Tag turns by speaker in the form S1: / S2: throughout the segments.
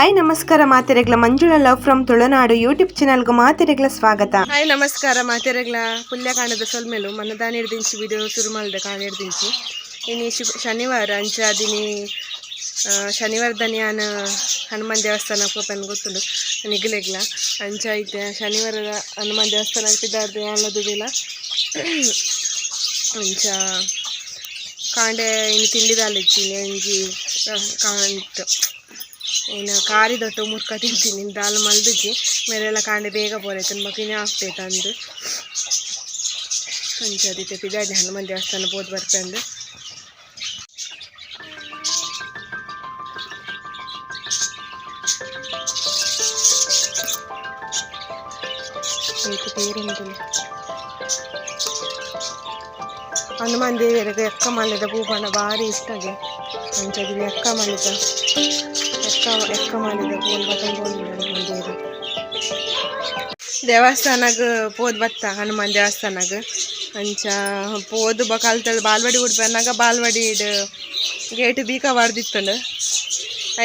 S1: Hi ನಮಸ್ಕಾರ ಮಾತೆರೆಗ್ಲ Manjula love from Tulunadu YouTube ಚಾನಲ್ಗೂ ಮಾತೆರೆಗ್ಲ ಸ್ವಾಗತ.
S2: ಹಾಯ್ ನಮಸ್ಕಾರ ಮಾತೆರೆಗ್ಲ ಪುಲ್ಯ ಕಾಣದ ಸೊಲ್ಮೆಲು ಮನ್ನ ದಾನಿ ಹಿಡ್ದಿಂಚಿ ವಿಡಿಯೋ ಶುರು ಮಾಡಿದೆ ಕಾಣ ಹಿಡ್ದಿಂಚಿ. ಇನ್ನು ಶು ಶನಿವಾರ ಅಂಚ ದಿನಿ ಶನಿವಾರ ದನಿಯಾನ ಹನುಮಾನ್ ದೇವಸ್ಥಾನ ಪೋಪನ್ ಗೊತ್ತುಂಡು ನಿಗಲೆಗ್ಲ. ಅಂಚ ಐತೆ. ಶನಿವಾರದ ಹನುಮಾನ್ ದೇವಸ್ಥಾನ ಇಟ್ಟಿದ್ದಾರ್ದು ಅಲ್ಲದುದಿಲ್ಲ ಅಂಚ ಕಾಂಡೆ ಇನ್ನು ತಿಂಡಿದಾಲಿಚ್ಚಿನಿ ಅಂಜಿ ಕಾಂಟ್. ಏನು ಕಾರಿದೊಟ್ಟು ಮುರ್ಕ ತಿಂತೀನಿ. ದಾಲ್ ಮಲ್ದಿಜ್ಜಿ ಮೇಲೆಲ್ಲ ಕಾಂಡೆ ಬೇಗ ಬೋರೆ ತುಂಬ ಕಿನಿ ಆಗ್ತೈತೆ ಅಂದು ಅಂಚದಿತ್ತೆ ಪಿದಾಡಿ ಹನುಮಾನ್ ದೇವಸ್ಥಾನ ಬೋದು ಬರ್ಪಂದು ಐತೆ ಪೇರುಂಟು ಹನುಮಾನ್ ದೇವಿಯರಿಗೆ ಎಕ್ಕ ಮಲ್ಲಿದ ಭೂಪಣ ಭಾರಿ ಇಷ್ಟಗೆ ಅಂಚದಿನ ಎಕ್ಕ ಮಲ್ಲಿದ ಎಕ್ಕ ಎಕ್ಕ ಪೂಲ್ ಬತಂದು ದೇವರು ದೇವಸ್ಥಾನಗ ಪೋದ್ ಬತ್ತ, ಹನುಮಾನ್ ದೇವಸ್ಥಾನಗ ಅಂಚ ಪೋದು ಬ ಕಲ್ತದ ಬಾಲ್ವಾಡಿ ಉಡ್ಪನ್ನಾಗ ಬಾಲ್ವಾಡಿ ಗೇಟ್ ಬೀಕ ಬಾರ್ದಿತ್ತಂಡು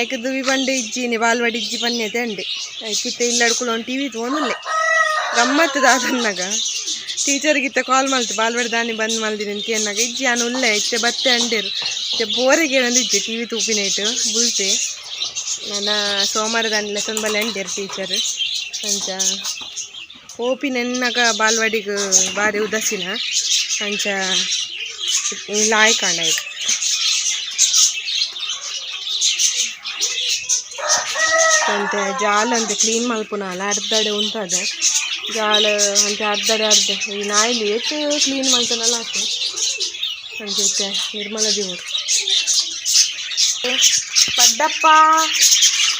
S2: ಐಕೆ ದುವಿ ಬಂಡೆ ಇಜ್ಜಿನಿ, ಬಾಲ್ವಾಡಿ ಇಜ್ಜಿ ಪನ್ಯತೆ ಅಂಡೆ ಐಕಿತ್ತ ಇಲ್ಲಡ್ಕೊಳ್ಳೋ ಟಿ ವಿ ತೊಗೊಂಡ್ಲೆ ಗಮ್ಮತ್ತು ದಾದನ್ನಾಗ ಟೀಚರ್ಗಿತ್ತ ಕಾಲ್ ಮಾಡ್ತು, ಬಾಲ್ವಾಡಿ ದಾನಿ ಬಂದ್ ಮಲ್ದಿನಿ ಅಂತ ಏನಾಗ ಇಜ್ಜಿ ನಾನು ಉಲ್ಲೆ, ಇತ್ತೆ ಬತ್ತೆ ಅಂಡಿರು ಬೋರಿಗೆ ಇಜ್ಜಿ ಟಿ ವಿ ತೂಪಿನೈಟು ಬುಲ್ತೆ. ನನ್ನ ಸೋಮವಾರ ದಾನ್ ಲೆಸನ್ ಅಂಡೇರು ಟೀಚರ್ ಅಂಚ, ಓಪಿ ನೆನ್ನಗ ಬಾಲ್ವಾಡಿಗೆ ಬಾರಿ ಉದಾಸೀನ. ಅಂಚ ಲಾಯ್ ಕಾಂಡ ಆಯ್ತು ಅಂತೆ ಜಾಲ ಅಂತ ಕ್ಲೀನ್ ಮಲ್ಪುನಾಲ ಅರ್ಧಡೆ ಉಂಟದ. ಜಾಲ ಅಂತ ಅರ್ಧಡೆ ಅರ್ಧ. ಈ ನಾಯಿಲಿ ಎಷ್ಟು ಕ್ಲೀನ್ ಮಾಡ್ತಾನಲ್ಲ ಆತು ಅಂತ ನಿರ್ಮಲ ದೇವರು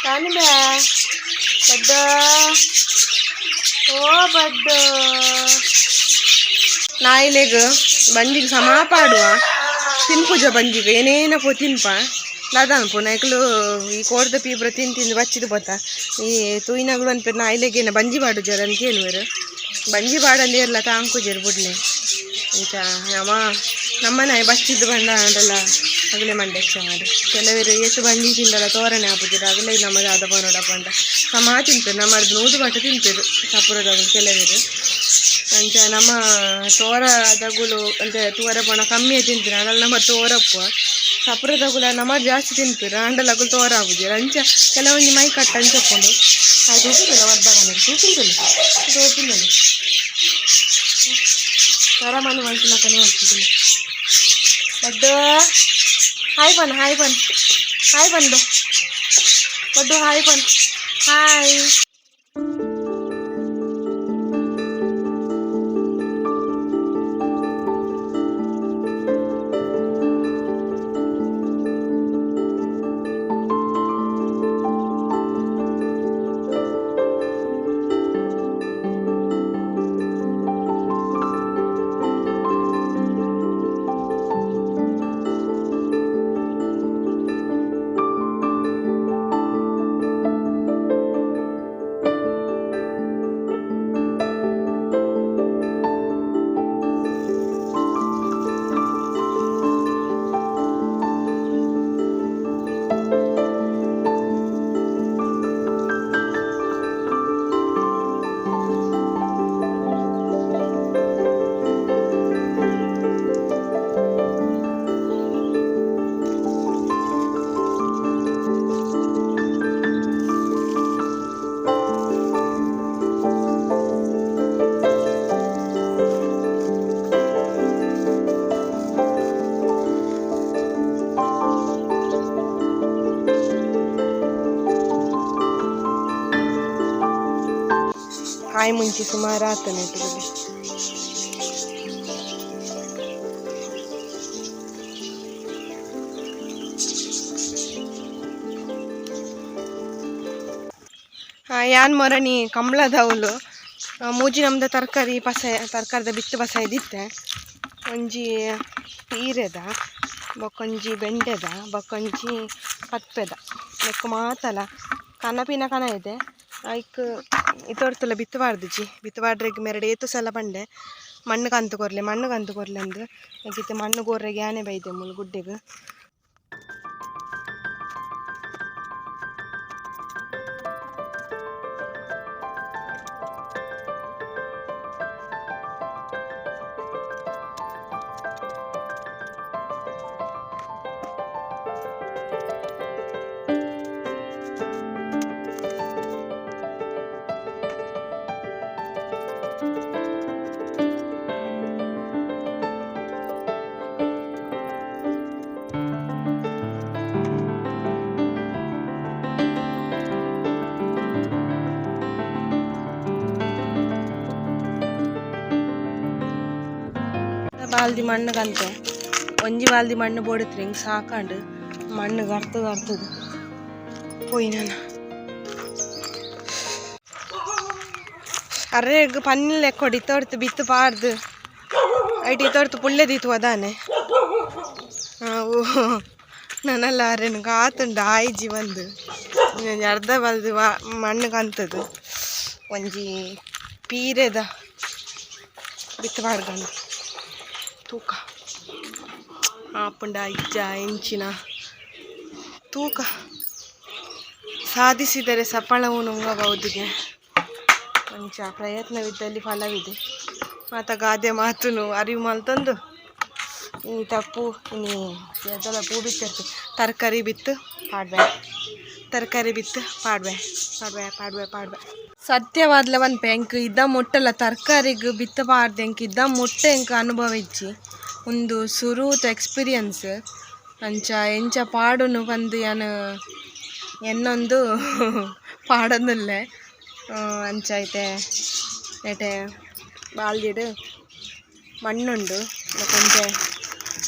S2: ಕಾಣಿಬೆ ಬಡ್ಡ. ಓ ಬಡ್ಡ. ನಾಯಿಲೆಗ್ ಬಂಜಿಗೆ ಸಮ ಪಾಡುವ. ತಿನ್ಪುಜ ಬಂಜಿಗೆ ಏನೇನಪ್ಪ ತಿನ್ಪ. ಲಾದಾನ್ ಪೋ ನಾಯ್ಕಲು ಈ ಕೋಡ್ದ ಪೀಬ್ರ ತಿನ್ ತಿಂದು ಬಚ್ಚಿದು ಬತ್ತ ಈ ತೂಯಿನಗಳು ಅನ್ಪೇರ್ ನಾಯಿಲೆಗೇನ ಬಂಜಿ ಬಾಡು ಜರ ಅಂತ ಏನುವರು ಬಂಜಿ ಬಾಡಲ್ಲಿ ಇರಲ್ಲ ತಾಂಕುಜರು ಬುಡ್ಲೆ. ಇಂಚ ನಮ್ಮ ನಮ್ಮ ನಾಯಿ ಬಚ್ಚಿದ್ದು ಬಂದ ಅದೆಲ್ಲ. ಅಗಲೇ ಮಂಡೆ ಮಾಡಿ. ಕೆಲವರು ಎಷ್ಟು ಬಂಜಿ ತಿಂದಲ್ಲ, ತೋರಣೆ ಹಾಪುದಿರ ಅಗಲೇ ನಮಗೆ ದಾದ ನೋಡಪ್ಪ ಅಂತ. ಸಮ ತಿಂತಾರೆ ನಮ್ಮ ನೂದು ಬಟ್ಟ ತಿಂತಾರೆ ಸಪುರದಗಳು ಕೆಲವರು. ಅಂಚ ನಮ್ಮ ತೋರ ದಗುಲು, ಅಂದರೆ ತೋರ ಬಣ ಕಮ್ಮಿ ತಿಂತೀರ ಅದ್ರಲ್ಲಿ ನಮ್ಮ ತೋರಪ್ಪ. ಸಪುರ ತಗುಲ ನಮ್ಮ ಜಾಸ್ತಿ ತಿಂತಾರೆ ಅಂಡಲ್ ಅಗಲು ತೋರ ಆಗುದಿರ ಅಂಚ ಕೆಲವೊಂದು ಮೈ ಕಟ್ಟ ಅಂಚಕೊಂಡು ಅದು ತೂಪಿಲ್ಲ ವರ್ಧಗಾನ ತೂಪಿಂದಲ್ಲ ತೂಪಿಂದಲ್ಲ ತೋರ ಮನೆ ಮನ್ಸಿಲ್ಲ ಕನೆ ಮಾಡ್ತಿದ್ದಿಲ್ಲ ಬಡ್ಡು ಹಾಯ್ ಬನ್ ಹಾಯ್ ಬನ್ ಹಾಯ್ ಬಂದು ಬಡ್ಡು ಹಾಯ್ ಬನ್ ಹಾಯ್ ಕಾಯಿ ಮುಂಚಿ ಸುಮಾರು ಆತನ ಇಟ್ಕೊಳ್ಳಿ ಯಾನ್ ಮೊರಣಿ ಅವಲು ಮೂಜಿ ನಮ್ದು ತರಕಾರಿ ಪಸ, ತರಕಾರಿದ ಬಿತ್ತು ಪಸ ಇದ್ದಿತ್ತೆ ಒಂಜಿ ತೀರೆದ ಬೊಕ್ಕೊಂಜಿ ಬೆಂಡೆದ ಬೊಕ್ಕೊಂಜಿ ಕಪ್ಪೆದ. ಲೆಕ್ಕ ಮಾತಲ ಕನಪಿನ ಕನ ಇದೆ. ಐಕ್ ಇತ್ತೊಡ್ತಲ್ಲ ಬಿತ್ತಬಾರ್ದುಜಿ ಬಿತ್ತಬಾಡ್ರೆಗ್ ಮೆರಡು ಏತು ಸಲ ಬಂಡೆ ಮಣ್ಣು ಕಂತು ಕೊರ್ಲೆ, ಮಣ್ಣು ಕಂತು ಕೊರ್ಲೆ ಅಂದ್ರೆ ಮಣ್ಣು ಗೋರ್ರೆ ಆನೆ ಬೈದೆ ಗುಡ್ಡೆಗ್ ಬಾಲ್ದಿ ಮಣ್ಣಗಂತ. ಒಂಜಿ ಬಾಲ್ದಿ ಮಣ್ಣು ಬೋಡಿತ್ರಿ, ಹಿಂಗೆ ಸಾಕಂಡು ಮಣ್ಣು ಗರ್ತದ. ಗರ್ತದು ಪೋಯಿ ಅರ್ರೆ ಪನ್ನಿಲ್ ಲೆಕ್ಕೊಡಿ ಕೊಡಿ ತೋರ್ತು ಬಿತ್ತು ಪಾಡ್ದು. ಐಟಿ ತೋರ್ತು ಪುಳ್ಳೆದಿತ್ತು ಅದಾನೆ ಅವು ನನ್ನಲ್ಲ ಅರೆನು ಕಾತುಂಡು ಆಯ್ಜಿ ಬಂದು. ಅರ್ಧ ಬಲ್ದು ವಾ, ಮಣ್ಣು ಕಂತದು ಒಂಜಿ ಪೀರೆದ ಬಿತ್ತು ಪಾಡ್ಗಂಡು ತೂಕ. ಆಪುಂಡ ಇಜ್ಜ ಎಂಚಿನ ತೂಕ. ಸಾಧಿಸಿದರೆ ಸಫಲವು ನುಂಗಬಹುದಿಗೆ ಕೊಂಚ ಪ್ರಯತ್ನವಿದ್ದಲ್ಲಿ ಫಲವಿದೆ. ಮಾತ ಗಾದೆ ಮಾತುನು ಅರಿವು ಮಲ್ತಂದು ಈ ತಪ್ಪು ಇನ್ನು ಅದೆಲ್ಲ ಪೂ ತರಕಾರಿ ಬಿತ್ತು ಪಾಡ್ಬೆ ತರಕಾರಿ ಬಿತ್ತು ಪಾಡ್ಬೆ ಪಾಡ್ಬೆ ಪಾಡ್ಬೆ ಪಾಡ್ಬೆ ಸತ್ಯವಾದ್ಲ ಒಂದು ಪೆಂಕ್ ಇದ್ದ ಮುಟ್ಟಲ ತರಕಾರಿಗೆ ಬಿತ್ತ ಪಾಡ್ದೆ ಎಂಕ್ ಇದ್ದ ಮುಟ್ಟೆ ಎಂಕ್ ಅನುಭವ ಇಜ್ಜಿ ಒಂದು ಸುರೂತ್ ಎಕ್ಸ್ಪೀರಿಯನ್ಸ್. ಅಂಚ ಎಂಚ ಪಾಡುನು ಬಂದು ಏನು ಎನ್ನೊಂದು ಪಾಡೊಂದುಲ್ಲೆ. ಅಂಚ ಐತೆ, ಏಟೆ ಬಾಲ್ದಿಡು ಮಣ್ಣುಂಡು ಕೊಂಚ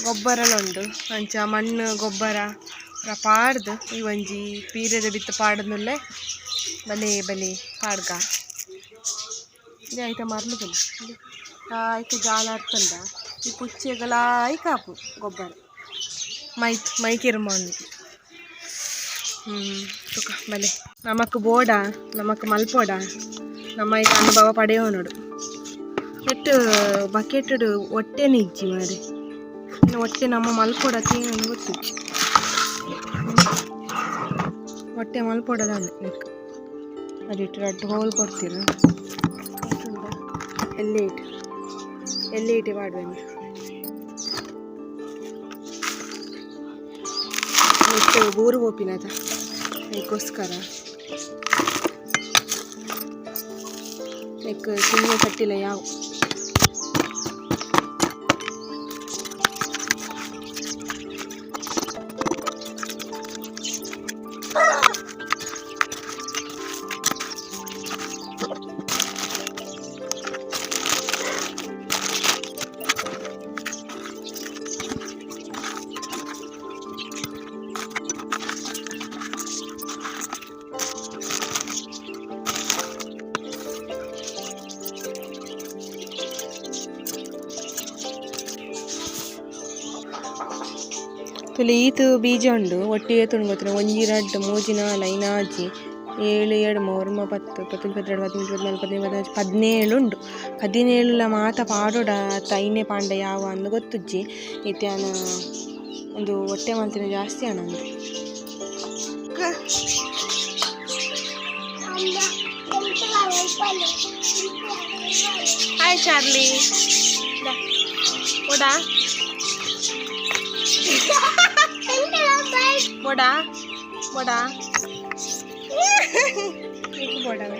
S2: ಗೊಬ್ಬರಲುಂಡು. ಅಂಚ ಮಣ್ಣು, ಗೊಬ್ಬರ ಪಾಡ್ದು, ಈ ಒಂಜಿ ಪೀರೆದ ಬಿತ್ತು ಪಾಡನುಲ್ಲೆ ಬಲೆ ಬಲೆ ಪಾಡ್ಗ ಇದೆ ಮರ್ಲು ಬಲಿ. ಆಯ್ತು ಜಾಲ ಅರ್ತಂಡ ಈ ಪುಚ್ಚೆಗಳ ಕಾಪು, ಗೊಬ್ಬರ. ಮೈ ಮೈಕಿರುಮಣ್ಣು ಹ್ಮ್, ತುಕ, ಬಲೆ. ನಮಕ್ ಬೋಡ, ನಮಕ್ ಮಲ್ಪೋಡ. ನಮ್ಮ ಈಗ ಅನುಭವ ಪಡೆಯೋನೋಡು ಎಟ್ಟು ಬಕೆಟ್ ಹೊಟ್ಟೆ ನಿಜ್ಜಿ ಮಾರೆ. ಇನ್ನು ಹೊಟ್ಟೆ ನಮ್ಮ ಮಲ್ಪೋಡಕ್ಕೆ ಗೊತ್ತಿಜ್ಜಿ ಹೊಟ್ಟೆ ಮಲ್ಪೋಡದ ಲೆಕ್ಕ ಅದಿಟ್ಟು ರಟ್ಟು ಹೋಲ್ ಕೊಡ್ತೀರ ಎಲ್ಲಿ ಇಟ್ಟು ಎಲ್ಲಿ ಇಟ್ಟು ಮಾಡುವ ನೆಟ್ಟು ಊರು ಹೋಪಿನದ ಅದಕ್ಕೋಸ್ಕರ. ನೆಕ್ ಸುಮ್ಮನೆ ಕಟ್ಟಿಲ್ಲ ಯಾವ ತುಲಿ ಈತು ಬೀಜ ಉಂಡು. ಒಟ್ಟಿಗೆ ತುಣ್ಗೊತ್ತಿನ ಒಂಜಿ ರಡ್ಡು ಮೂಜಿ ನಾಲ್ ಐನಾಜಿ ಏಳು ಎರಡು ಮೂರು ಪತ್ತು ಪತ್ತು ಇಪ್ಪತ್ತೆರಡು ಹದಿಮೂರು ಹದಿನಾಲ್ಕು ಹದಿನೈದು ಹದಿನೈದು ಹದಿನೇಳು ಉಂಡು. ಹದಿನೇಳು ಮಾತ ಪಾಡೋಡ ತೈನೆ ಪಾಂಡ ಯಾವ ಅಂದು ಗೊತ್ತುಜ್ಜಿ. ಇತ್ಯಾನ ಒಂದು ಹೊಟ್ಟೆ ಮಾತಿನ ಜಾಸ್ತಿ ಹಣ ಅಂದ್ರೆ. ಹಾಯ್ ಚಾರ್ಲಿ ಓಡಾ ಬೋಡಾ ಬೋಡಾ ಇದು ಬೋಡಾವೆ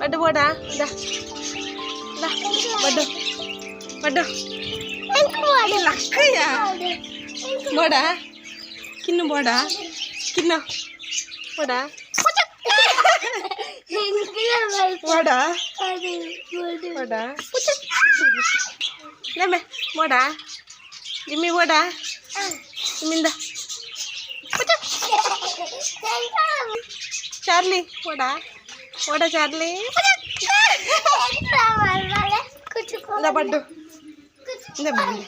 S2: ಬಡ್ಡು ಬೋಡಾ ದ ದ ಬಡ್ಡು ಬಡ್ಡು ಲಕ್ಕಯ್ಯ ಬೋಡಾ ಕಿನ್ನು ಬೋಡಾ ಕಿನ್ನು ಬೋಡಾ ಬೋಡಾ ಬೋಡಾ ಲೆಮ್ಮೆ ಬೋಡಾ ಜಿಮ್ಮಿ ಬೋಡಾ ಜಿಮ್ಮಿಂದ ಚಾರ್ಲಿ ಬೋಡಾ ಬೋಡಾ ಚಾರ್ಲಿ ಇಂದ ಬಡ್ಡು ಇಂದ ಬಡ್ಡು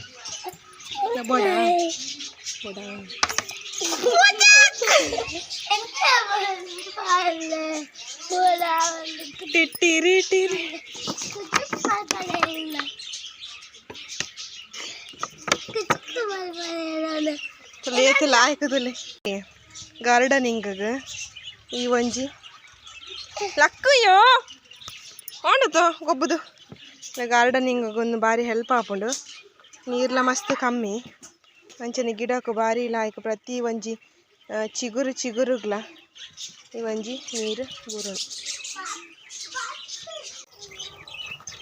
S2: ಇಂದ ಬೋಡಾ ಬೋಡಾ ಟಿಟ್ಟಿರಿ ಟಿರಿ ಚಲೋ ಏತಿಲ್ಲ ಆಯ್ಕದಲ್ಲಿ ಗಾರ್ಡನಿಂಗ್ ಈ ಒಂಜಿ. ಲಕ್ಕಯ್ಯೋ! ಆಂಡತು ಗೊಬ್ಬದು. ಗಾರ್ಡನಿಂಗ್ ಒಂದು ಬಾರಿ ಹೆಲ್ಪ್ ಆಪುಂಡು. ನೀರ್ಲ ಮಸ್ತ್ ಕಮ್ಮಿ. ಅಂಚನೆ ಗಿಡಕ್ಕೆ ಬಾರಿ ಲಾಯ್ಕ ಪ್ರತಿ ಒಂಜಿ ಚಿಗುರು ಚಿಗುರುಗ್ಲ ಈ ಒಂಜಿ ನೀರು ಗುರು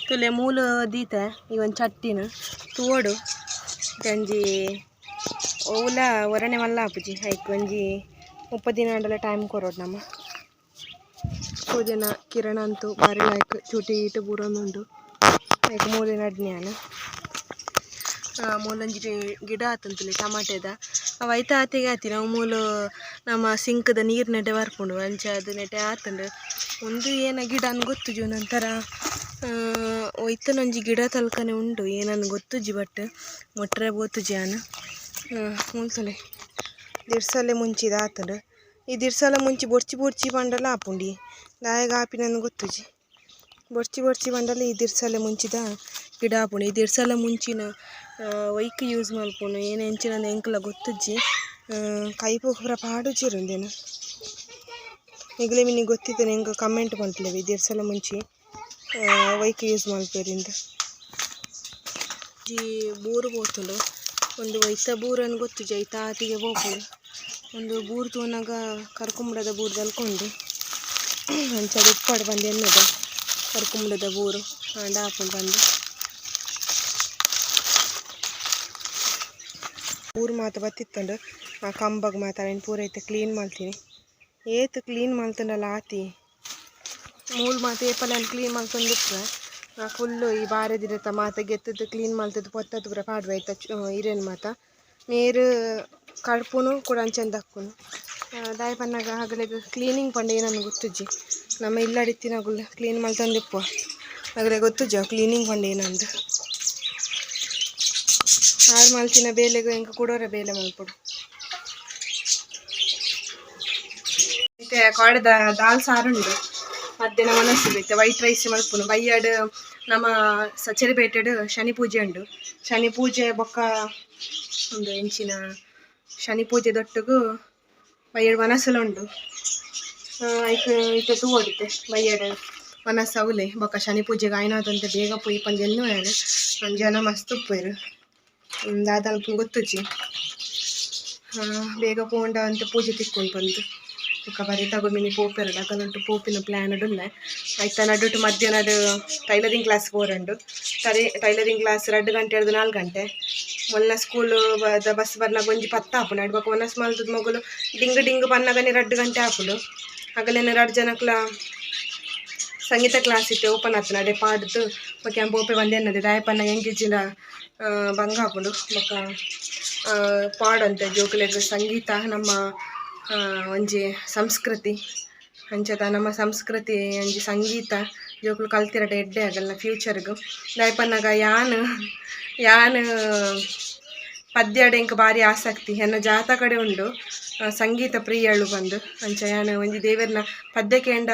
S2: ತುಲೆ ಮೂಲು ದೀತೆ ಈ ಒಂದು ಚಟ್ಟಿನ ತೋಡು ಒಂಜಿ ಓಲ ಒರಣೆ ಮಲ್ಲ ಆಪುಜಿ ಐಕ್ ಒಂಜಿ ಮುಪ್ಪತ್ತು ದಿನ ಅಂಡಲ ಟೈಮ್ ಕೊರೋದು ನಮ್ಮ ಸೂರ್ಯನ ಕಿರಣ ಅಂತೂ ಬಾರಿ ಲೈಕ್ ಚೂಟಿ ಇಟ್ಟು ಬೂರೊಂದುಂಡು ಲೈಕ್ ಮೂಲಿನ ಜ್ಞಾನ. ಮೂಲಂಜಿ ಗಿಡ ಆತಂತಲಿ ಟಮಾಟೆದ ಅವು ಐತ ಆತೆಗೆ ಆತಿ ನಾವು ಮೂಲು ನಮ್ಮ ಸಿಂಕ್ದ ನೀರು ನೆಟೆ ಬರ್ಕೊಂಡು ಅಂಚ ಅದು ನೆಟೆ ಆತಂಡು. ಒಂದು ಏನ ಗಿಡ ಅನ್ ಗೊತ್ತುಜು ನಂತರ. ಒಯ್ತನೊಂಜಿ ಗಿಡ ತಲ್ಕನೆ ಉಂಡು ಏನನ್ನು ಗೊತ್ತುಜಿ ಬಟ್ ಮೊಟ್ರೆ ಬೋತುಜಿ ಜಾನ ಮುಲ್ತಲೆ ದಿರ್ಸಲೆ ಮುಂಚಿದ ಆತಂಡು ಈ ದಿರ್ಸಲ ಮುಂಚಿ ಬೊಡ್ಚಿ ಬೊಡ್ಚಿ ಪಂಡಲ ಆಪುಂಡಿ. ದಾಯಗ ಆಪಿನನ್ನು ಗೊತ್ತುಜಿ. ಬೊಡ್ಚಿ ಬೊಡ್ಚಿ ಪಂಡಲ ಈ ದಿರ್ಸಲೆ ಮುಂಚಿದ ಗಿಡ ಆಪುಂಡು. ಈ ದಿರ್ಸಲ ಮುಂಚಿನ ವೈಕ್ ಯೂಸ್ ಮಲ್ಪುನು ಏನು ಎಂಚಿನ ಎಂಕ್ಲ ಗೊತ್ತುಜ್ಜಿ. ಕೈಪು ಪೂರ ಪಾಡುಜಿರುಂದೇನು ಈಗಲೇ ನಿನಗೆ ಗೊತ್ತಿದ್ದೆ ಹೆಂಗೆ ಕಮೆಂಟ್ ಮಾಡ್ಲೇವೆ ಈ ದಿರ್ಸಲ ಮುಂಚಿ ವೈಕ್ ಯೂಸ್ ಮಲ್ಪೇರಿಂದ ಜಿ ಬೂರು ಪೋತುಂಡು. ಒಂದು ವೈತ ಬೂರನ್ನು ಗೊತ್ತು ಜೈ ತಾತಿಗೆ ಪೋಪುಂಡು. ಒಂದು ಬೂರ್ ತೋನಾಗ ಕರ್ಕೊಂಬಿಡದ ಬೂರ್ ಅಲ್ಕೊಂಡು ಅಂಚದ ಉಪ್ಪಾಡು ಬಂದು ಎನ್ನದ ಕರ್ಕೊಂಬಿಡದ ಬೂರು ಆಂಡ ಹಾಕೊಂಡು ಬಂದು. ಊರು ಮಾತ ಬತ್ತಿತ್ತಂಡು ಆ ಕಂಬಗ್ ಮಾತ ಅವೇನು ಪೂರ ಐತೆ ಕ್ಲೀನ್ ಮಾಡ್ತೀನಿ. ಏತ್ ಕ್ಲೀನ್ ಮಾಡ್ತಂಡಲ್ಲ ಆತಿ. ಮೂಲ್ ಮಾತ ಏಪಲ್ಲ ಕ್ಲೀನ್ ಮಾಡ್ಕೊಂಡ್ಬಿಟ್ರೆ ನಾ ಫುಲ್ಲು ಈ ಬಾರದಿರತ್ತ ಮಾತ ಗೆತ್ತದ್ದು ಕ್ಲೀನ್ ಮಾಡ್ತದ್ದು, ಪೊತ್ತದ್ದು ಪೂರ ಪಾಡ್ವೆ ಆಯ್ತಾ ಹಿರೇನ್ ಮಾತ. ನೀರು ಕಡ್ಪುನು ಕೂಡ ಅಂಚಂದ ಹಾಕುನು ದಾಯ ಪನ್ನಾಗ ಆಗಲೇ ಕ್ಲೀನಿಂಗ್ ಪಂಡೆ ಏನನ್ನು ಗೊತ್ತುಜ್ಜಿ? ನಮ್ಮ ಇಲ್ಲಡಿತ್ತಿನಾಗುಲ್ಲ ಕ್ಲೀನ್ ಮಾಡ್ತಂದಿಪ್ಪು ಆಗಲೇ ಗೊತ್ತುಜ್ಜ ಕ್ಲೀನಿಂಗ್ ಪಂಡೆ ಏನಂದು? ಆರು ಮಲ್ತಿನ ಬೇಲೆಗೆ ಹೆಂಗೆ ಕೊಡೋರೆ ಬೇಲೆ ಮಲ್ಪಡು ಮತ್ತೆ ಕಾಡದ ದಾಲ್ ಸಾರು ಸಾರುಂಡು. ಮಧ್ಯಾಹ್ನ ಮನಸ್ಸು ಬೈತೆ ವೈಟ್ ರೈಸ್ ಮಲ್ಪುನು. ಬೈಯಾಡ್ ನಮ್ಮ ಸಚರಿಪೇಟೆಡ್ ಶನಿ ಪೂಜೆ ಉಂಡು ಶನಿ ಪೂಜೆ ಬೊಕ್ಕ ಒಂದು ಎಂಚಿನ ಶನಿ ಪೂಜೆ ದೊಟ್ಟಗೂ ಬಯ್ಯಡ್ ಮನಸ್ಸಲ ಉಂಡು ಇತ್ತ ತೂವಡಿತೆ ಬಯ್ಯಡ ಮನಸ್ಸು ಅವಲೆ ಬೊಕ್ಕ ಶನಿ ಪೂಜೆಗೆ ಆಯ್ನಾದಂತೆ ಬೇಗ ಪೋಯಿ ಪಂಜೆನ್ನು ನಾನು ಜನ ಮಸ್ತ್ ಉಪ್ಪರು ದಾದಾಲ್ಪ ಗೊತ್ತುಜಿ ಬೇಗ ಪೂಂಡ ಅಂತ ಪೂಜೆ ತಿಕ್ಕೊಂಡು ಬಂದು. ಬೊಕ್ಕ ಬರೀ ತಗೊಮಿನಿ ಪೋಪೆರಡು ಅಕಲಂಟು ಪೋಪಿನ ಪ್ಲ್ಯಾನ್ ಉಲ್ಲ ಐತ ನಡುಟು ಮಧ್ಯಾಹ್ನದ ಟೈಲರಿಂಗ್ ಕ್ಲಾಸ್ ಪೋರಂಡು. ಟೈಲರಿಂಗ್ ಕ್ಲಾಸ್ ಎರಡು ಗಂಟೆ ಹಿಡಿದು ನಾಲ್ಕು ಗಂಟೆ. ಮೊನ್ನ ಸ್ಕೂಲ್ ಬಸ್ ಬರ್ನ ಒಂಜಿ ಪತ್ತ ಆಪುಂಡು ಅಡ್ ಬೊಕ್ಕ ಒನಸ್ ಮಲ್ತದ ಮಗುಲು ಡಿಂಗ್ ಡಿಂಗ್ ಪನ್ನಗನೆ ಎರಡು ಗಂಟೆ ಆಪುಂಡು ಆಗಲೇನೆ ಎರಡು ಜನಕ್ಲ ಸಂಗೀತ ಕ್ಲಾಸ್ ಇತ್ತೆ ಓಪನ್ ಆತನ ಅಡೆ ಪಾಡ್ದು ಮತ್ತೆ ಎಂಬ ಓಪೆ ಒಂದೇ ಅನ್ನದೆ ದಾಯಪನ್ನ ಎಂಗಿಜ್ಜಿನ ಬಂಗ ಹಾಕೊಂಡು ಮಕ್ಕ ಪಾಡಂತೆ ಜೋಕುಲೆಗ್ ಸಂಗೀತ ನಮ್ಮ ಒಂಜಿ ಸಂಸ್ಕೃತಿ ಅಂಚದ ನಮ್ಮ ಸಂಸ್ಕೃತಿ ಒಂಜಿ ಸಂಗೀತ ಜೋಕುಲು ಕಲ್ತಿರಡೆ ಎಡ್ಡೆ ಆಗಲ್ಲ ಫ್ಯೂಚರ್ಗು ದಾಯಪನ್ನಗ ಯಾನ್ ಯಾನ್ ಪದ್ಯಡ್ ಎಂಕ್ ಭಾರಿ ಆಸಕ್ತಿ. ಎನ್ನ ಜಾತ ಕಡೆ ಉಂಡು. ಸಂಗೀತ ಪ್ರಿಯಳು ಬಂದು. ಅಂಚ ಯಾನ್, ಒಂಜಿ ದೇವೆರ್ನ ಪದ್ಯ ಕೇಂಡ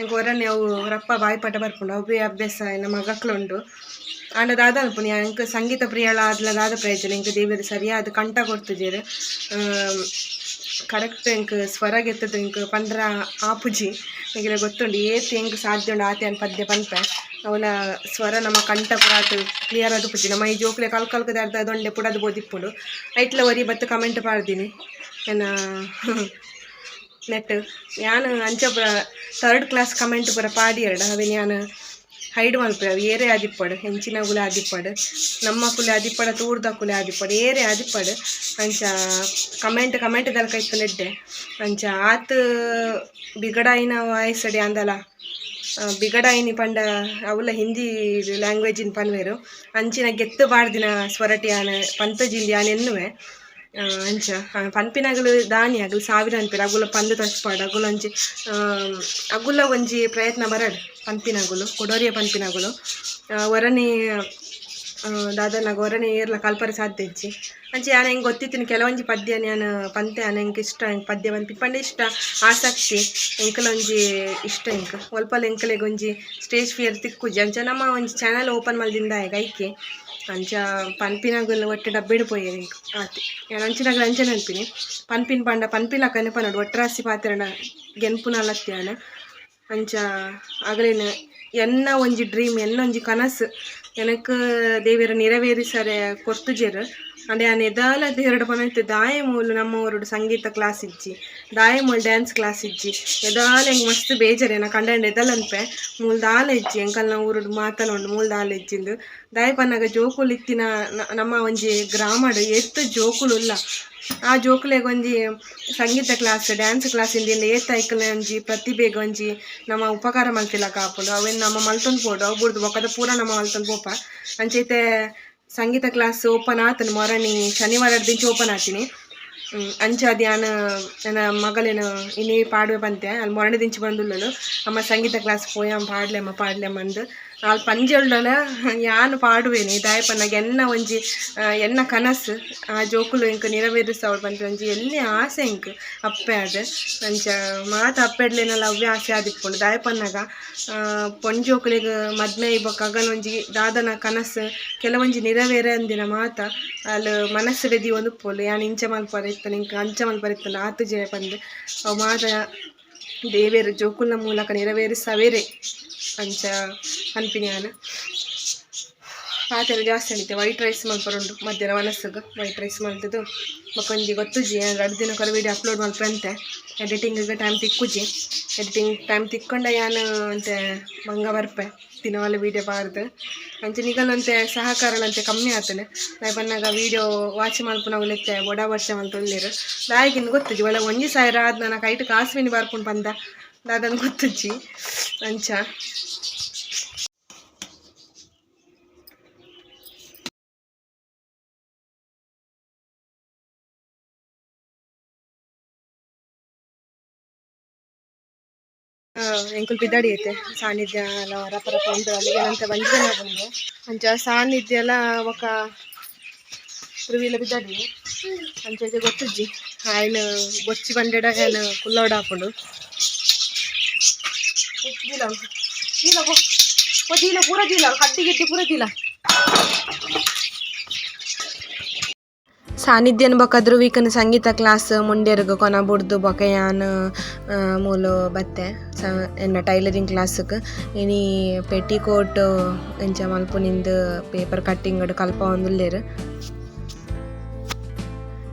S2: ಎಂಕ್ ಒರನೆ ಅವು ರಪ್ಪ ಬಾಯಿಪಟ ಬರ್ಪುಂಡು. ಅವೇ ಅಭ್ಯಾಸ ಎನ್ನ ಮಗಕ್ಲುಂಡು. ಆಂಡ ದಾದ ಅನ್ಪುಣಿ ಎಂಕ್ ಸಂಗೀತ ಪ್ರಿಯಳ ಆದ್ಲ ದಾದ ಪ್ರಯೋಜನ. ಎಂಕ್ ದೇವೆರ್ ಸರಿಯಾದ ಕಂಠ ಕೊಡ್ತುಜೇರ್ ಕರೆಕ್ಟ್ ಎಂಕ್ ಸ್ವರ ಗೆತ್ತದು ಎಂಕ್ ಪಂದ್ರ ಆಪುಜಿ. ಎಂಕ್ಲೆ ಗೊತ್ತುಂಡು. ಏತ್ ಎಂಕ್ ಸಾಧ್ಯ ಉಂಡು ಆತೆ ಪದ್ಯ ಪನ್ಪೆ. ಅವನ ಸ್ವರ ನಮ್ಮ ಕಂಠ ಪುರಾತ್ ಕ್ಲಿಯರ್ ಆದ ಪುಜಿ ನಮ್ಮ ಈ ಜೋಕ್ಲೆ ಕಲ್ ಕಲ್ಕದ ಅರ್ಧ ದೊಂಡೆ ಪುಡದು ಬೋದಿಪ್ಪುಂಡು. ಐಟ್ಲ ಒರಿ ಬತ್ತು ಕಮೆಂಟ್ ಪಾಡ್ದಿನಿ ಎನ್ನ ನೆಟ್ ಯಾನ್ ಅಂಚ ಪುರ ಥರ್ಡ್ ಕ್ಲಾಸ್ ಕಮೆಂಟ್ ಪೂರ ಪಾಡಿ ಎರಡ. ಅವೆ ಯಾನು ಹೈಡ್ ಮಲ್ಪೆ ಅವು ಏರೆ ಆದಿಪ್ಪಡು, ಹೆಂಚಿನ ಗುಲೆ ಆದಿಪ್ಪಡು, ನಮ್ಮ ಕುಲೆ ಆದಿಪ್ಪಡ, ತೂರ್ದ ಕುಲೆ ಆದಿಪ್ಪಡು, ಏರೆ ಆದಿಪ್ಪಡು. ಅಂಚ ಕಮೆಂಟ್ ಕಮೆಂಟ್ ದಲ್ಕ ಇತ್ತಲೆಡ್ಡೆ ಅಂಚ ಆತ ಬಿಗಡಾಯಿನ ವಾಯ್ಸಡಿ ಅಂದಲ್ಲ ಬಿಗಡಾಯಿನಿ ಪಂಡ ಅವುಲ ಹಿಂದಿ ಲ್ಯಾಂಗ್ವೇಜಿನ ಪನ್ವೇರು. ಅಂಚಿನ ಗೆತ್ತು ಬಾಡ್ದಿನ ಸ್ವರಟಿ ಆನ ಪಂತಜಿಂದಿ ಆನ ಎನ್ನುವೆ. ಅಂಚ ಆ, ಪನ್ಪಿನಗಳು ದಾನಿ ಅಗಲು ಸಾವಿರ ಅನ್ಪಿರ ಅಗುಲ ಪಂದು ತಚ್ಪಾಡು ಅಗುಲ ಆ, ಅಗುಲ ಒಂಜಿ ಪ್ರಯತ್ನ ಬರಡ್ ಪನ್ಪಿನಗುಲು ಕೊಡೋರಿಯ ಪನ್ಪಿನಗುಲು. ಆ, ದಾದನಾಗ ಒರನೆ ಏರ್ಲ ಕಲ್ಪರೆ ಸಾಧ್ಯ ಇಜ್ಜಿ ಅಂಚೆ ಯಾನ ಹೆಂಗೆ ಗೊತ್ತಿತ್ತೀನಿ ಕೆಲವೊಂಜಿ ಪದ್ಯ ನಾನು ಪಂತೆ ಆನ ಹೆಂಗೆ ಇಷ್ಟ, ಹೆಂಗೆ ಪದ್ಯ ಪನ್ಪಿ ಪಂಡ ಇಷ್ಟ, ಆಸಕ್ತಿ, ಎಂಕಲೊಂಜಿ ಇಷ್ಟ ಎಂಕ್ ಒಲ್ಪಲ ಎಂಕಲೆಗ್ ಒಂಜಿ ಸ್ಟೇಜ್ ಫಿಯರ್ ತಿಕ್ಕುಜಿ ಅಂಚ ನಮ್ಮ ಒಂಜಿ ಚಾನಲ್ ಓಪನ್ ಮಲ್ದಿಂದ ಐಕೆ ಅಂಚ ಪನ್ಪಿನಾಗಲ್ಲ ಒಟ್ಟೆ ಡಬ್ಬಿಡು ಪೋಯೆ ಎಂಕ್ ಆತಿ. ನಾನು ಅಂಚಿನಾಗ ಅಂಚೆ ನೆನಪಿನಿ. ಪನ್ಪಿನ ಪಂಡ, ಪನ್ಪಿಲ ಕನೆಪನಡು ಒಟ್ರಾಸಿ ಪಾತ್ರೆನ ಗೆನ್ಪುನ ಲತ್ಯಾನ ಅಂಚ ಆಗಲೇನ ಎನ್ನ ಒಂಜಿ ಡ್ರೀಮ್ ಎನ್ನ ಒಂಜಿ ಕನಸು ಎನಕ್ ದೇವಿರ ನೆರವೇರಿಸರೆ ಕೊರ್ತುಜೆರ್ ಅಂಡೆ ಆನೆ ಎದಾಲ ದೇವರಡು ಪನೈತೆ ದಾಯ ಮೂಲು ನಮ್ಮ ಊರುಡು ಸಂಗೀತ ಕ್ಲಾಸ್ ಇಜ್ಜಿ. ದಾಯ ಮೂಲು ಡ್ಯಾನ್ಸ್ ಕ್ಲಾಸ್ ಇಜ್ಜಿ. ಎದಾಲ ಹೆಂಗೆ ಮಸ್ತ್ ಬೇಜಾರು ಕಂಡ ಎದಲನ್ಪೆ ಮೂಲ್ ದಾಲ ಇಜ್ಜಿ ಎಂಕಲ್ನ ಊರುಡು ಮಾತಲೊಂಡು ಮೂಲ್ ದಾಲ ಇಜ್ಜಿಂದು. ದಾಯ ಪನ್ನಗ ಜೋಕುಲು ಇತ್ತಿನ ನಮ್ಮ ಒಂಜಿ ಗ್ರಾಮಡ್ ಎತ್ತು ಜೋಕುಲು ಉಲ್ಲ. ಆ ಜೋಕುಲೆಗ್ ಒಂಜಿ ಸಂಗೀತ ಕ್ಲಾಸ್ ಡ್ಯಾನ್ಸ್ ಕ್ಲಾಸ್ ಇಂದಿನ ಏತ್ ಐಕಲ್ನ ಒಂಜಿ ಪ್ರತಿಭೆಗ್ ಒಂಜಿ ನಮ್ಮ ಉಪಕಾರ ಮಲ್ತಿಲ ಕಾಪುಂಡು ಅವೆನ್ ನಮ್ಮ ಮಲ್ತೊಂದು ಪೋಡು, ಅವು ಬುಡ್ದು ಪೂರ ನಮ್ಮ ಮಲ್ತೊಂದು ಪೋಪ. ಅಂಚೈತೆ ಸಂಗೀತ ಕ್ಲಾಸ್ ಓಪನ್ ಆತನು ಮೊರಣಿ ಶನಿವಾರ ದಿಂಚು ಓಪನ್ ಆತೀನಿ ಹ್ಮ್, ಅಂಚ ಧ್ಯಾನ ನನ್ನ ಮಗಳೇನು ಇನ್ನೇ ಪಾಡುವೆ ಬಂತೆ. ಅಲ್ಲಿ ಮೊರಣಿ ದಿಂಚು ಬಂದುಳ್ಳಲು ಅಮ್ಮ ಸಂಗೀತ ಕ್ಲಾಸ್ ಪೋಯಮ್ ಪಾಡ್ಲೆಮ್ಮ ಪಾಡ್ಲೆಮ್ಮ ಅಂದು. ಪಂಜೆ ಉಳ್ಳಲ ಯಾನು ಪಾಡುವೇನೆ. ದಾಯಪನ್ನಾಗ ಎನ್ನ ಒಂಜಿ ಎನ್ನ ಕನಸು, ಆ, ಜೋಕುಲು ಇಂಕ ನೆರವೇರಿಸವಳು ಬಂತ ಒಂಜಿ ಎಲ್ಲಿ ಆಸೆ ಇಂಕ್ ಅಪ್ಪೆ ಅದು ಅಂಚ ಮಾತ ಅಪ್ಪೆಡ್ಲೇನಲ್ಲ ಅವ್ವೆ ಆಸೆ ಆದಿಪ್ಪುಂಡು. ದಾಯಪನ್ನಾಗ ಪೊಂಜೋಕುಲಿಗೆ ಮದ್ಮೆ ಇಬ್ಬಕ್ಕಾಗನ ಒಂಜಿ ದಾದನ ಕನಸು ಕೆಲವೊಂಜಿ ನೆರವೇರ ಅಂದಿನ ಮಾತ. ಅಲ್ಲಿ ಮನಸ್ಸು ವೆದಿ ಒಂದು ಪೋಲು ಯಾನ್ ಇಂಚ ಮಲ್ಪರ ಇತ್ತನ ಇಂಕ ಅಂಚ ಮಲ್ಪರ ಇತ್ತನ ಆತು ಜಯ ಬಂದು ಅವು ಮಾತ ದೇವೇರು ಜೋಕುಲ್ನ ಮೂಲಕ ನೆರವೇರಿಸವೇರೆ. ಅಂಚ ಅನ್ಪಿನಿ ನಾನು ಥರ ಜಾಸ್ತಿ ಅನಿತೆ ವೈಟ್ ರೈಸ್ ಮಲ್ಪರುಂಡು ಮಧ್ಯಾಹ್ನ ಮನಸ್ಸಿಗೆ ವೈಟ್ ರೈಸ್ ಮಲ್ತದ್ದು ಮಕ್ಕೊಂಜಿ ಗೊತ್ತುಜಿ ಎರಡು ದಿನ ಕರ ವೀಡಿಯೋ ಅಪ್ಲೋಡ್ ಮಾಡ್ಕಂತೆ. ಎಡಿಟಿಂಗಿಗೆ ಟೈಮ್ ತಿಕ್ಕುಜಿ. ಎಡಿಟಿಂಗ್ ಟೈಮ್ ತಿಕ್ಕೊಂಡ ಯಾನು ಅಂತೆ ಮಂಗ ಬರ್ಪೆ. ದಿನವಲ್ಲ ವೀಡಿಯೋ ಬಾರ್ದು. ಅಂಚೆ ನಿಗಲಂತೆ ಸಹಕಾರಲಂತೆ ಕಮ್ಮಿ ಆತನೆ. ನಾಯಿ ಬಂದಾಗ ವೀಡಿಯೋ ವಾಚ್ ಮಲ್ಪುನವುಲೆತ್ತೆ ಒಡ ವರ್ಷ ಮಾಡ್ಕೊಂಡಿರು ದಾಯಿಗಿನ್ ಗೊತ್ತುಜಿ ಒಳ್ಳೆ ಒಂಜಿ ಸಾವಿರ ಆದ್ ನನಗೆ ಕೈಟ್ ಕಾಸ್ವಿನಿ ಬರ್ಕೊಂಡು ಬಂದ. ದಾದನ್ ಗೊತ್ತುಜಿ ಅಂಚ. ಎಂಕುಲ್ ಬಿದ್ದಾಡಿ ಐತೆ ಸಾನ್ನಿಧ್ಯ ಎಲ್ಲ ಹೊರಪರ ಬಂದು ಅಲ್ಲಿಗೆ ನಂತರ ಬಂದಿದೆ ನಾವು ಬಂದು ಅಂಚ ಸಾನ್ನಿಧ್ಯ ಎಲ್ಲ ಒಕ್ಕ ರುವಿಲ ಬಿದ್ದಾಡಿ. ಅಂಚೆ ಗೊತ್ತಿಜ್ಜಿ. ಆಯ್ನ ಬೊಚ್ಚಿ ಬಂದಿಡಾಗ ಏನು ಕುಲ್ಲೋಡ ಹಾಕೊಂಡು. ದೀಲ ದೀಲ ಪೂರ ದೀಲ ಕಟ್ಟಿ ಗಿಟ್ಟಿ ಪೂರ ದೀಲ ಸಾನ್ನಿಧ್ಯನ ಬೊಕದ್ರು ವೀಕನ್ ಸಂಗೀತ ಕ್ಲಾಸ್ ಮುಂಡೆರ್ಗ್ ಕೊನ ಬುಡ್ದು ಬೊಕ ಆ, ಮೂಲು ಬತ್ತೆ. ಎನ್ನ ಟೈಲರಿಂಗ್ ಕ್ಲಾಸ್ಗ್ ಇನಿ ಪೆಟಿಕೋಟ್ ಎಂಚ ಮಲ್ಪುನಿಂದ್ ಪೇಪರ್ ಕಟ್ಟಿಂಗ್ ಕಲ್ಪ ಒಂದುಲ್ಲೇರ್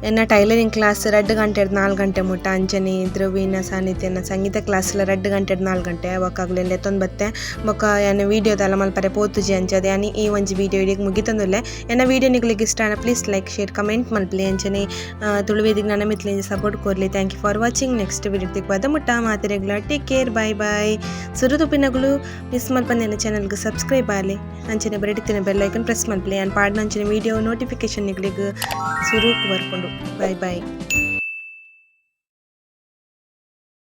S2: ಎನ್ನ ಟೈಲರಿಂಗ್ ಕ್ಲಾಸ್ ರಡ್ಡ್ ಗಂಟೆ ನಾಲ್ಕು ಗಂಟೆ ಮುಟ್ಟ. ಅಂಚನೆ ಧ್ರುವಿನ ಸಾನ್ನಿಧ್ಯನ ಸಂಗೀತ ಕ್ಲಾಸ್ಲ ರಡ್ಡ್ ಗಂಟೆ ನಾಲ್ಕು ಗಂಟೆ. ಬೊಕ್ಕಾಗ್ಲೆಂಡೆ ಎತ್ತೊಂದು ಬತ್ತೆ. ಬೊಕ್ಕ ಏನು ವೀಡಿಯೋದಲ್ಲ ಮಲ್ಪರೆ ಪೋತುಜಿ ಅಂಚದೆ ಯಾನಿ ಈ ಒಂಜಿ ವೀಡಿಯೋ ಇಡಿಗೆ ಮುಗಿತಂದುಲ್ಲೆ. ಎನ್ನ ವೀಡಿಯೋ ನಿಗ್ಲಿಕ್ಕೆ ಇಷ್ಟ ಪ್ಲೀಸ್ ಲೈಕ್ ಶೇರ್ ಕಮೆಂಟ್ ಮಲ್ಪಲಿ ಅಂಚನೆ ತುಳುವೇದಿಗೆ ನನ್ನ ಮಿತ್ಲಿಂದ support ಕೊರ್ಲಿ thank you for watching next video ತಿಕ್ವಾದ ಮುಟ್ಟ. ಮಾತಿರೆಗ್ಲ ಟೇಕ್ ಕೇರ್ ಬಾಯ್ ಬಾಯ್ ಸುರುದುಪಿನಗಳು ಮಿಸ್ ಮಲ್ಪಂದು ನನ್ನ ಚಾನಲ್ಗೆ ಸಬ್ಸ್ಕ್ರೈಬ್ ಆಗಲಿ. ಅಂಚನೆ ಬರೆಡಿತ್ತಿನ ಬೆಲ್ಲೈಕನ್ ಪ್ರೆಸ್ ಮಲ್ಪಲಿ. ಆ್ಯಂಡ್ ಪಾಡ್ನ ಅಂಚನೆ ವೀಡಿಯೋ ನೋಟಿಫಿಕೇಶನ್ ನಿಗ್ಲಿಗೆ ಸುರು ಬರ್ಕೊಂಡು ಬಾಯ್ ಬಾಯ್